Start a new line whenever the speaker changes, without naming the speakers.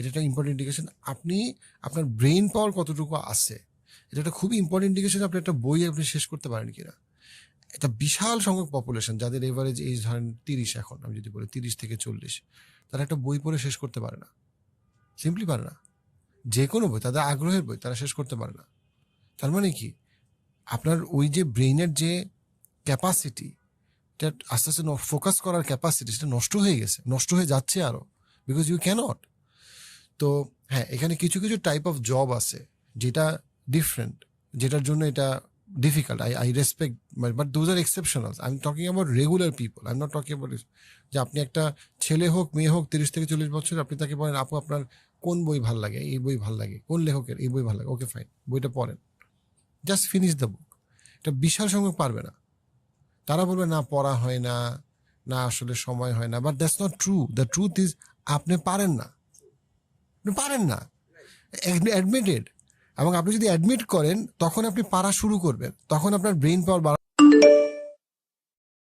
এটা একটা important indication আপনি, আপনার ব্রেন পাওয়ার কতটুকু আছে? এটা একটা খুবই ইম্পর্টেন্ট ইন্ডিকেশন আপনি একটা বই আপনি শেষ করতে পারেন কিনা। একটা বিশাল সংখ্যক পপুলেশন যাদের এভারেজ এই ধরেন তিরিশ এখন, আমি যদি বলি তিরিশ থেকে চল্লিশ, তারা একটা বই পড়ে শেষ করতে পারে না। সিম্পলি পারে না। যে কোনো বই, তাদের আগ্রহের বই, তারা শেষ করতে পারে না। তার মানে কি? আপনার ওই যে ব্রেইনের যে ক্যাপাসিটি এটা আস্তে আস্তে ফোকাস করার ক্যাপাসিটি সেটা নষ্ট হয়ে গেছে, নষ্ট হয়ে যাচ্ছে আরও বিকজ ইউ ক্যানট তো হ্যাঁ এখানে কিছু কিছু টাইপ অফ জব আছে যেটা ডিফারেন্ট যেটার জন্য এটা difficult I I respect but those are exceptional I am talking about regular people I am not talking about যে আপনি একটা ছেলে হোক, মেয়ে হোক, তিরিশ থেকে চল্লিশ বছর, আপনি তাকে বলেন, আপু, আপনার কোন বই ভালো লাগে? এই বই ভালো লাগে। কোন লেখকের? এই বই ভালো লাগে? ওকে ফাইন বইটা পড়েন। জাস্ট ফিনিশ দ্য বুক এটা বিশাল সংখ্যক পারবে না। তারা বলবে, না, পড়া হয় না। না, আসলে সময় হয় না। But that's not true the truth is আপনি পারেন না। আপনি পারেন না। অ্যাডমিটেড এবং আপনি যদি অ্যাডমিট করেন, তখন আপনি পারা শুরু করবেন। তখন আপনার ব্রেন পাওয়ার